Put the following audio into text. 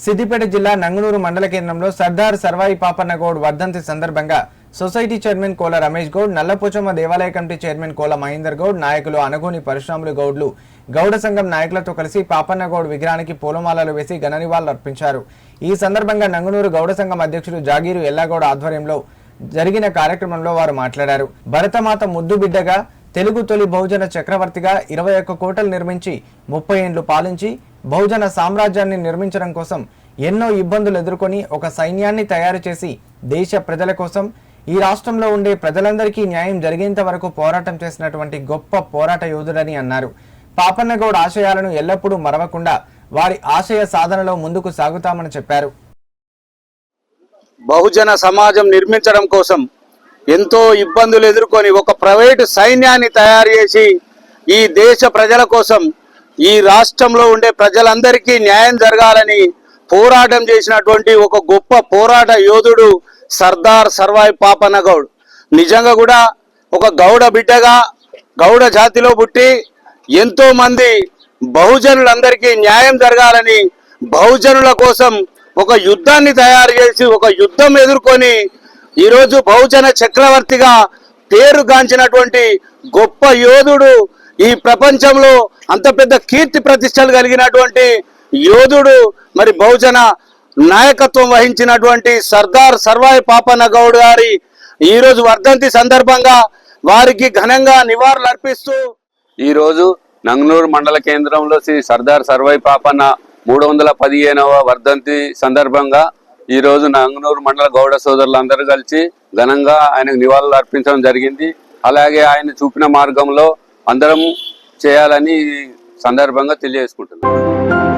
సిద్దిపేట జిల్లా నంగునూరు మండల కేంద్రంలో సర్దార్ సర్వాయి పాపన్నగౌడ్ వర్ధంతి సందర్భంగా సొసైటీ చైర్మన్ కోల రమేష్ గౌడ్ నల్లపోచమ్మ దేవాలయ కమిటీ చైర్మన్ కోల మహేందర్ గౌడ్ నాయకులు అనగోని పరశురాములు గౌడ్లు గౌడ సంఘం నాయకులతో కలిసి పాపన్నగౌడ్ విగ్రహానికి పూలమాలలు వేసి ఘన నివాళులు అర్పించారు. ఈ సందర్భంగా నంగునూరు గౌడ సంఘం అధ్యక్షుడు జాగీరు ఎల్లాగౌడ ఆధ్వర్యంలో జరిగిన కార్యక్రమంలో వారు మాట్లాడారు. భరతమాత ముద్దు బిడ్డగా తెలుగు తొలి బహుజన చక్రవర్తిగా ఇరవై ఒక్క కోటలు నిర్మించి ముప్పై ఏండ్లు పాలించి బహుజన సామ్రాజ్యాన్ని నిర్మించడం కోసం ఎన్నో ఇబ్బందులు ఎదుర్కొని ఒక సైన్యాన్ని తయారు చేసి దేశ ప్రజల కోసం ఈ రాష్ట్రంలో ఉండే ప్రజలందరికీ న్యాయం జరిగేంత వరకు పోరాటం చేసినటువంటి గొప్ప పోరాట యోధుడని అన్నారు. పాపన్నగౌడ్ ఆశయాలను ఎల్లప్పుడూ మరవకుండా వారి ఆశయ సాధనలో ముందుకు సాగుతామని చెప్పారు. బహుజన సమాజం నిర్మించడం కోసం ఎంతో ఇబ్బందులు ఎదుర్కొని ఒక ప్రైవేటు సైన్యాన్ని తయారు చేసి ఈ దేశ ప్రజల కోసం ఈ రాష్ట్రంలో ఉండే ప్రజలందరికీ న్యాయం జరగాలని పోరాటం చేసినటువంటి ఒక గొప్ప పోరాట యోధుడు సర్దార్ సర్వాయి పాపన్న గౌడ్ నిజంగా కూడా ఒక గౌడ బిడ్డగా గౌడ జాతిలో పుట్టి ఎంతో మంది బహుజనులందరికీ న్యాయం జరగాలని బహుజనుల కోసం ఒక యుద్ధాన్ని తయారు చేసి ఒక యుద్ధం ఎదుర్కొని ఈరోజు బహుజన చక్రవర్తిగా పేరుగాంచినటువంటి గొప్ప యోధుడు ఈ ప్రపంచంలో అంత పెద్ద కీర్తి ప్రతిష్టలు కలిగినటువంటి యోధుడు మరి బహుజన నాయకత్వం వహించినటువంటి సర్దార్ సర్వాయి పాపన్న గౌడ్ గారి ఈరోజు వర్ధంతి సందర్భంగా వారికి ఘనంగా నివాళులు అర్పిస్తూ ఈరోజు నంగనూరు మండల కేంద్రంలో శ్రీ సర్దార్ సర్వాయి పాపన్న మూడు వందల పదిహేనవ వర్ధంతి సందర్భంగా ఈరోజు నంగనూరు మండల గౌడ సోదరులందరూ కలిసి ఘనంగా ఆయనకు నివాళులు అర్పించడం జరిగింది. అలాగే ఆయన చూపిన మార్గంలో అందరం చేయాలని సందర్భంగా తెలియజేసుకుంటున్నాం.